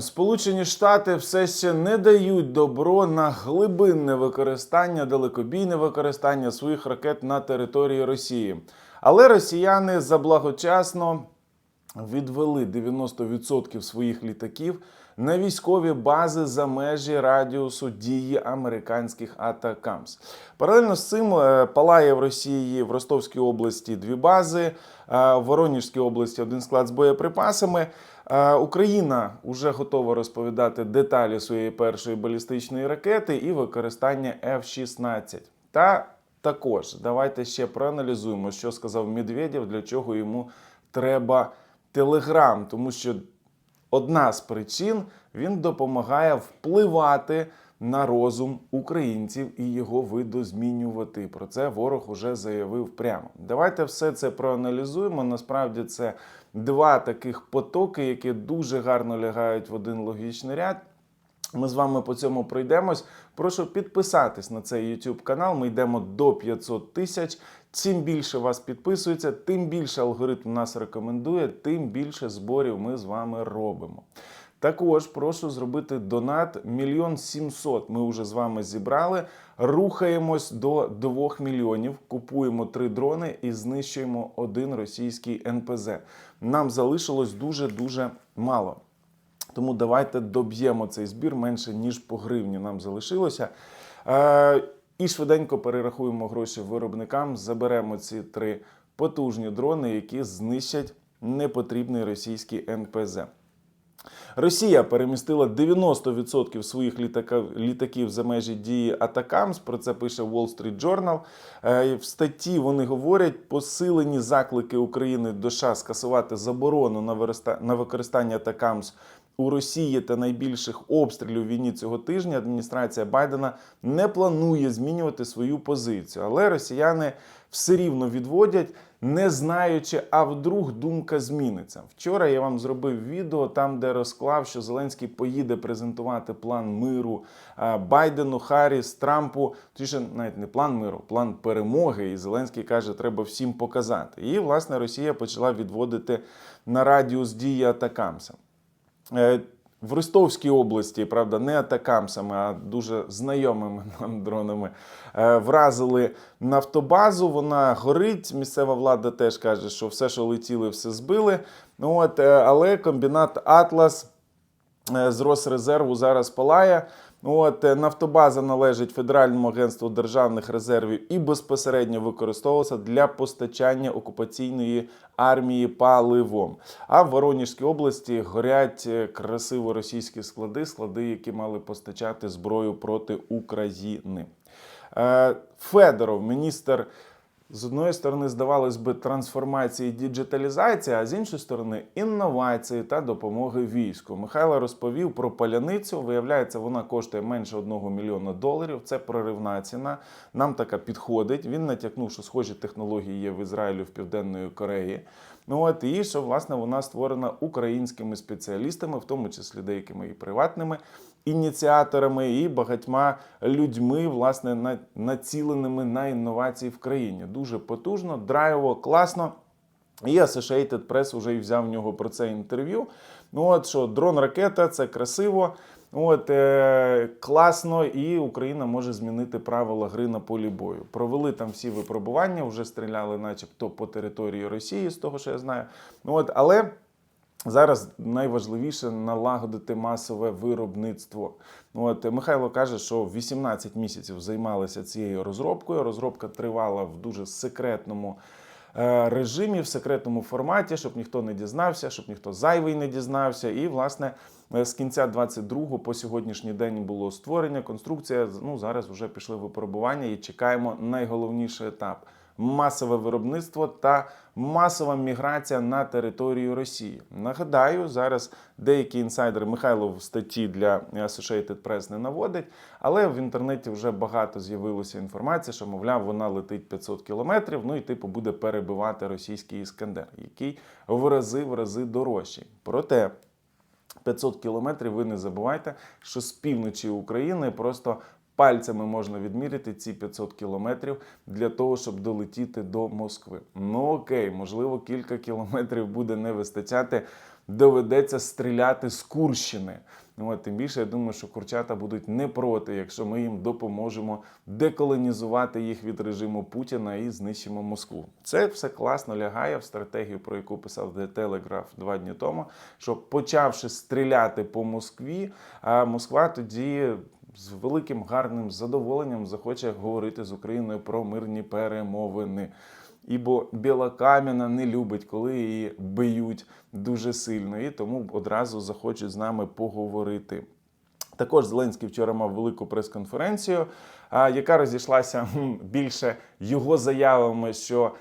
Сполучені Штати все ще не дають добро на глибинне використання, далекобійне використання своїх ракет на території Росії. Але росіяни заблагочасно відвели 90% своїх літаків на військові бази за межі радіусу дії американських атакамс. Паралельно з цим е, палає в Росії в Ростовській області дві бази, в Воронежській області один склад з боєприпасами. Україна вже готова розповідати деталі своєї першої балістичної ракети і використання F-16. Та також давайте ще проаналізуємо, що сказав Медведєв, для чого йому треба Телеграм, тому що одна з причин він допомагає впливати на розум українців і його видозмінювати. Про це ворог уже заявив прямо. Давайте все це проаналізуємо. Насправді це два таких потоки, які дуже гарно лягають в один логічний ряд. Ми з вами по цьому пройдемось. Прошу підписатись на цей YouTube канал. Ми йдемо до 500 тисяч. Чим більше вас підписується, тим більше алгоритм нас рекомендує, тим більше зборів ми з вами робимо. Також прошу зробити донат мільйон сімсот. Ми вже з вами зібрали. Рухаємось до 2 мільйонів. Купуємо три дрони і знищуємо один російський НПЗ. Нам залишилось дуже дуже мало. Тому давайте доб'ємо цей збір менше ніж по гривні нам залишилося. Е, і швиденько перерахуємо гроші виробникам. Заберемо ці три потужні дрони, які знищать непотрібний російський НПЗ. Росія перемістила 90% своїх літаків за межі дії Атакамс. Про це пише Wall Street Journal. Е, В статті вони говорять посилені заклики України до США скасувати заборону на використання Атакамс у Росії та найбільших обстрілів війні цього тижня. Адміністрація Байдена не планує змінювати свою позицію, але росіяни все рівно відводять, не знаючи, а вдруг думка зміниться. Вчора я вам зробив відео там, де розклав, що Зеленський поїде презентувати план миру Байдену, Харріс, Трампу. Точніше, навіть не план миру, план перемоги. І Зеленський каже, треба всім показати. І власне Росія почала відводити на радіус дії Атакамса. В Ростовській області, правда, не атакамсами, а дуже знайомими нам дронами, е, вразили нафтобазу. Вона горить. Місцева влада теж каже, що все, що летіли, все збили. Ну, От, е, але комбінат Атлас е, з Росрезерву зараз палає. От е, нафтобаза належить Федеральному агентству державних резервів і безпосередньо використовувалася для постачання окупаційної армії паливом. А в Воронежській області горять е, красиво російські склади, склади, які мали постачати зброю проти України. Е, Федоров, міністр. З одної сторони, здавалось би, трансформації і діджиталізація, а з іншої сторони, інновації та допомоги війську. Михайло розповів про паляницю. Виявляється, вона коштує менше 1 мільйона доларів. Це проривна ціна. Нам така підходить. Він натякнув, що схожі технології є в Ізраїлі, в Південної Кореї. Ну от і що власне вона створена українськими спеціалістами, в тому числі деякими і приватними ініціаторами і багатьма людьми, власне, на- націленими на інновації в країні. Дуже потужно, драйво, класно. І Associated Press вже і взяв в нього про це інтерв'ю. Ну от що дрон-ракета це красиво. От е, класно, і Україна може змінити правила гри на полі бою. Провели там всі випробування, вже стріляли, начебто, по території Росії, з того, що я знаю. Ну, от, але Зараз найважливіше налагодити масове виробництво. От Михайло каже, що 18 місяців займалися цією розробкою. Розробка тривала в дуже секретному е, режимі, в секретному форматі, щоб ніхто не дізнався, щоб ніхто зайвий не дізнався. І, власне, е, з кінця 22-го по сьогоднішній день було створення. Конструкція. Ну зараз вже пішли випробування і чекаємо найголовніший етап масове виробництво та масова міграція на територію Росії. Нагадаю, зараз деякі інсайдери Михайло в статті для Associated Press не наводить, але в інтернеті вже багато з'явилося інформації, що мовляв, вона летить 500 кілометрів. Ну і типу буде перебивати російський іскандер, який в рази в рази дорожчий. Проте 500 кілометрів, ви не забувайте, що з півночі України просто пальцями можна відміряти ці 500 кілометрів для того, щоб долетіти до Москви. Ну окей, можливо, кілька кілометрів буде не вистачати доведеться стріляти з Курщини. Ну, от, тим більше я думаю, що курчата будуть не проти, якщо ми їм допоможемо деколонізувати їх від режиму Путіна і знищимо Москву. Це все класно лягає в стратегію, про яку писав The Telegraph два дні тому. Що почавши стріляти по Москві, а Москва тоді з великим гарним задоволенням захоче говорити з Україною про мирні перемовини. Ібо Біла Кам'яна не любить, коли її б'ють дуже сильно, і тому одразу захочуть з нами поговорити. Також Зеленський вчора мав велику прес-конференцію, яка розійшлася більше його заявами, що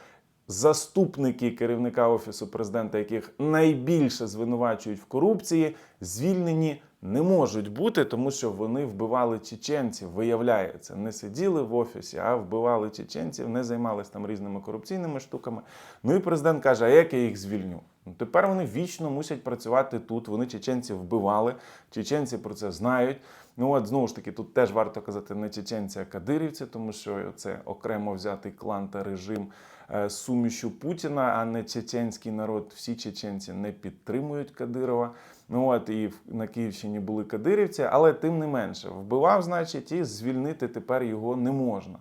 заступники керівника офісу президента, яких найбільше звинувачують в корупції, звільнені не можуть бути, тому що вони вбивали чеченців. Виявляється, не сиділи в офісі, а вбивали чеченців, не займалися там різними корупційними штуками. Ну і президент каже: а як я їх звільню? Ну, тепер вони вічно мусять працювати тут. Вони чеченців вбивали, чеченці про це знають. Ну от знову ж таки, тут теж варто казати не чеченці, а кадирівці, тому що це окремо взятий клан та режим е, сумішю Путіна, а не чеченський народ. Всі чеченці не підтримують Кадирова. Ну от і на Київщині були кадирівці, але тим не менше вбивав, значить, і звільнити тепер його не можна.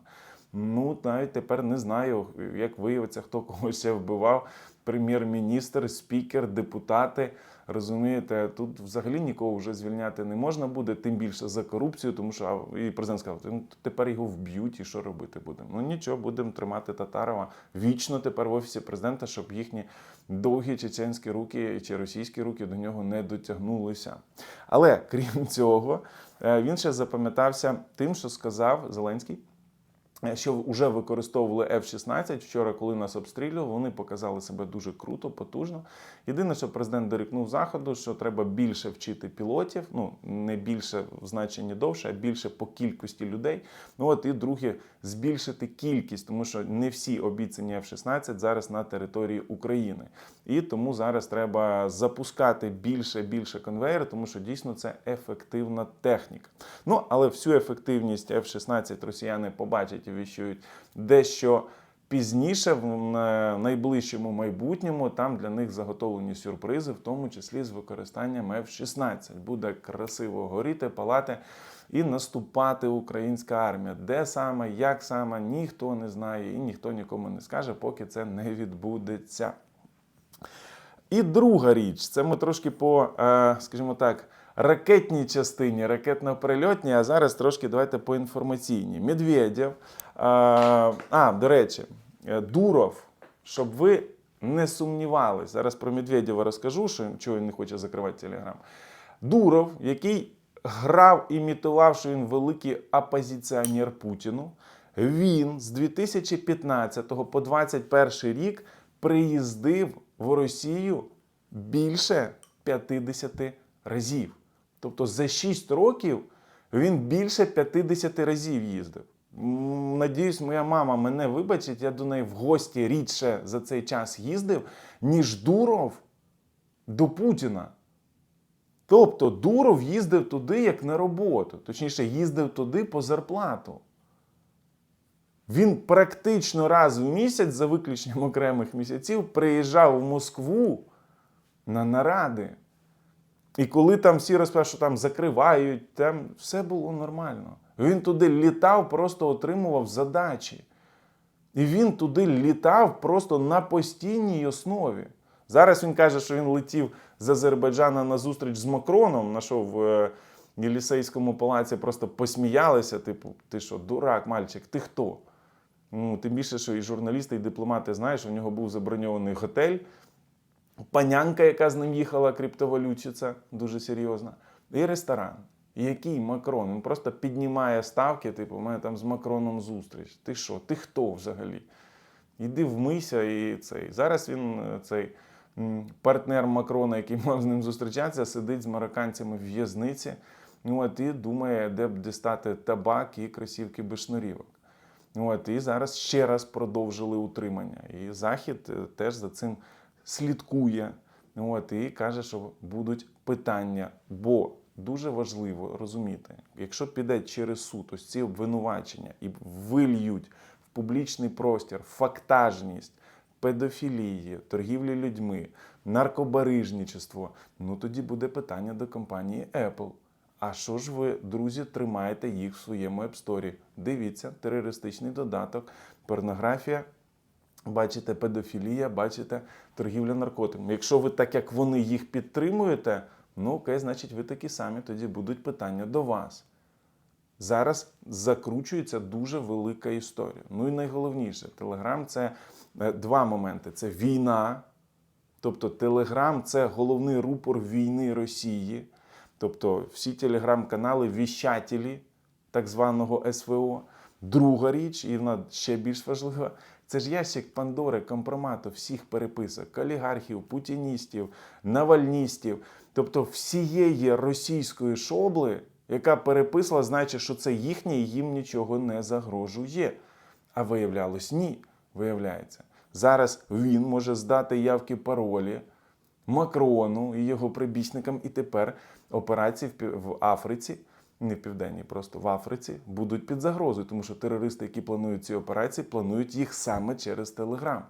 Ну, навіть тепер не знаю, як виявиться, хто кого ще вбивав. Прем'єр-міністр, спікер, депутати. Розумієте, тут взагалі нікого вже звільняти не можна буде, тим більше за корупцію, тому що і президент сказав, ну тепер його вб'ють і що робити будемо. Ну нічого, будемо тримати Татарова вічно тепер в офісі президента, щоб їхні довгі чеченські руки чи російські руки до нього не дотягнулися. Але крім цього, е, він ще запам'ятався тим, що сказав Зеленський що вже використовували F-16. Вчора, коли нас обстрілювали, вони показали себе дуже круто, потужно. Єдине, що президент дорікнув заходу, що треба більше вчити пілотів. Ну не більше в значенні довше, а більше по кількості людей. Ну от і друге, збільшити кількість, тому що не всі обіцяні F-16 зараз на території України. І тому зараз треба запускати більше більше конвейер, тому що дійсно це ефективна техніка. Ну але всю ефективність F-16 росіяни побачать віщують дещо пізніше, в найближчому майбутньому. Там для них заготовлені сюрпризи, в тому числі з використанням F-16. Буде красиво горіти, палати і наступати українська армія. Де саме, як саме, ніхто не знає і ніхто нікому не скаже, поки це не відбудеться. І друга річ, це ми трошки по, е, скажімо так, ракетній частині, ракетно-прильотній, а зараз трошки давайте по інформаційній. Медведєв. Е, а, до речі, е, Дуров, щоб ви не сумнівались. Зараз про Медведєва розкажу, що чого він не хоче закривати Телеграм. Дуров, який грав, імітував, що він великий опозиціонер Путіну, він з 2015 по 2021 рік приїздив в Росію більше 50 разів. Тобто за 6 років він більше 50 разів їздив. Надіюсь, моя мама мене вибачить, я до неї в гості рідше за цей час їздив, ніж Дуров до Путіна. Тобто Дуров їздив туди як на роботу, точніше, їздив туди по зарплату. Він практично раз в місяць, за виключенням окремих місяців, приїжджав в Москву на наради. І коли там всі розповідають, що там закривають, там все було нормально. Він туди літав, просто отримував задачі. І він туди літав просто на постійній основі. Зараз він каже, що він летів з Азербайджана на зустріч з Макроном, на що в е, Єлісейському палаці просто посміялися. Типу, ти що, дурак, мальчик, ти хто? Ну, тим більше, що і журналісти, і дипломати знають, що в нього був заброньований готель, панянка, яка з ним їхала, криптовалютчиця, дуже серйозна, і ресторан. Який Макрон? Він просто піднімає ставки, типу, у мене там з Макроном зустріч. Ти що? Ти хто взагалі? Іди вмийся і цей. Зараз він е, цей партнер Макрона, який мав з ним зустрічатися, сидить з марокканцями в в'язниці. Ну, от, і думає, де б дістати табак і кросівки без шнурівок. От, і зараз ще раз продовжили утримання. І Захід е, теж за цим слідкує. От, і каже, що будуть питання. Бо дуже важливо розуміти, якщо піде через суд ось ці обвинувачення і вильють в публічний простір фактажність, педофілії, торгівлі людьми, наркобарижничество. Ну тоді буде питання до компанії Apple. А що ж ви, друзі, тримаєте їх в своєму App Store? Дивіться, терористичний додаток, порнографія, бачите педофілія, бачите торгівля наркотиками. Якщо ви так як вони їх підтримуєте, ну окей, значить ви такі самі, тоді будуть питання до вас. Зараз закручується дуже велика історія. Ну і найголовніше, Телеграм це е, два моменти: це війна. Тобто Телеграм це головний рупор війни Росії. Тобто всі телеграм-канали віщателі так званого СВО. Друга річ, і вона ще більш важлива, це ж ящик Пандори, компромату всіх переписок, олігархів, путіністів, навальністів, тобто всієї російської шобли, яка переписала, значить, що це їхнє і їм нічого не загрожує. А виявлялось, ні. Виявляється, зараз він може здати явки паролі Макрону і його прибічникам, і тепер операції в Африці, не в південній, просто в Африці, будуть під загрозою, тому що терористи, які планують ці операції, планують їх саме через Телеграм.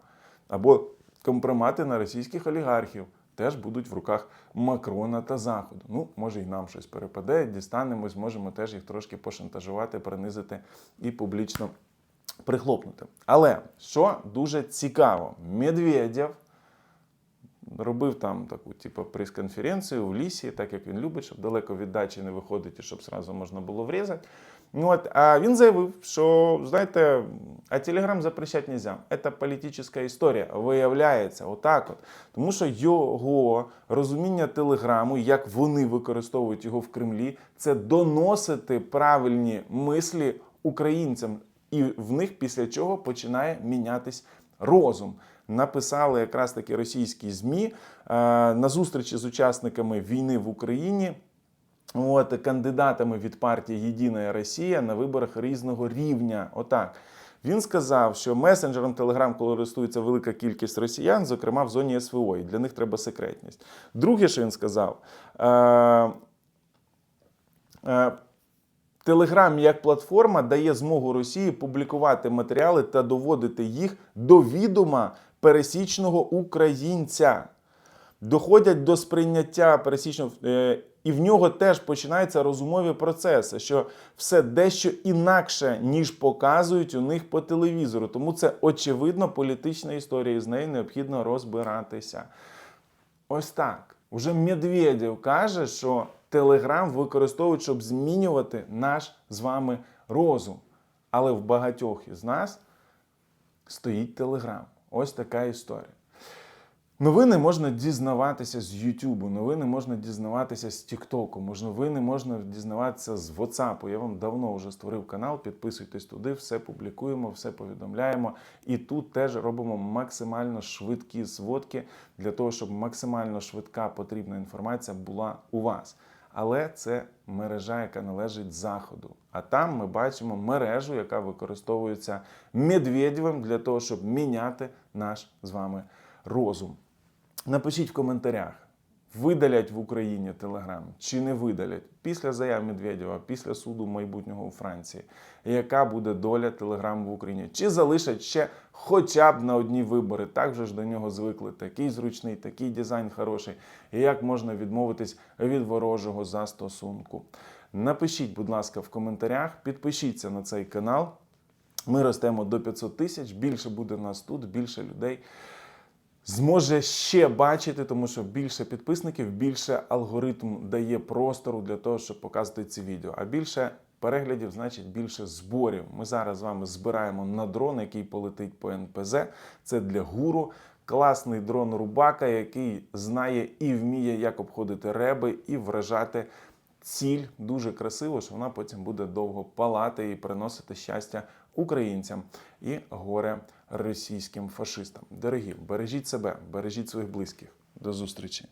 Або компромати на російських олігархів теж будуть в руках Макрона та Заходу. Ну, може, і нам щось перепаде, дістанемось, можемо теж їх трошки пошантажувати, принизити і публічно прихлопнути. Але що дуже цікаво, Медведєв робив там таку, типу, прес-конференцію в лісі, так як він любить, щоб далеко від дачі не виходити, щоб сразу можна було врізати. Ну, от, а він заявив, що знаєте, а Телеграм запрещати нельзя. Це політична історія. Виявляється, отак от. Тому що його розуміння телеграму, як вони використовують його в Кремлі, це доносити правильні мислі українцям. І в них після чого починає мінятись розум. Написали якраз таки російські ЗМІ е, на зустрічі з учасниками війни в Україні. От, кандидатами від партії Єдина Росія на виборах різного рівня. Отак. Він сказав, що месенджером Telegram користується велика кількість росіян, зокрема в зоні СВО, і для них треба секретність. Друге, що він сказав, Телеграм як платформа дає змогу Росії публікувати матеріали та доводити їх до відома пересічного українця. Доходять до сприйняття пересічного, е, і в нього теж починаються розумові процеси, що все дещо інакше, ніж показують у них по телевізору. Тому це очевидно політична історія, і з нею необхідно розбиратися. Ось так. Уже Медведєв каже, що Телеграм використовують, щоб змінювати наш з вами розум. Але в багатьох із нас стоїть Телеграм. Ось така історія. Новини можна дізнаватися з Ютубу, новини можна дізнаватися з Тіктоку, новини можна дізнаватися з WhatsApp. Я вам давно вже створив канал, підписуйтесь туди, все публікуємо, все повідомляємо. І тут теж робимо максимально швидкі зводки для того, щоб максимально швидка потрібна інформація була у вас. Але це мережа, яка належить заходу. А там ми бачимо мережу, яка використовується Медведєвим для того, щоб міняти наш з вами розум. Напишіть в коментарях, видалять в Україні Телеграм чи не видалять після заяв Медведєва, після суду майбутнього у Франції, яка буде доля Телеграму в Україні? Чи залишать ще хоча б на одні вибори? Так вже ж до нього звикли. Такий зручний, такий дизайн хороший. І як можна відмовитись від ворожого застосунку? Напишіть, будь ласка, в коментарях, підпишіться на цей канал. Ми ростемо до 500 тисяч. Більше буде нас тут, більше людей зможе ще бачити, тому що більше підписників, більше алгоритм дає простору для того, щоб показувати ці відео. А більше переглядів, значить більше зборів. Ми зараз з вами збираємо на дрон, який полетить по НПЗ. Це для гуру. Класний дрон Рубака, який знає і вміє, як обходити реби і вражати ціль дуже красиво, що вона потім буде довго палати і приносити щастя українцям і горе російським фашистам. Дорогі, бережіть себе, бережіть своїх близьких. До зустрічі!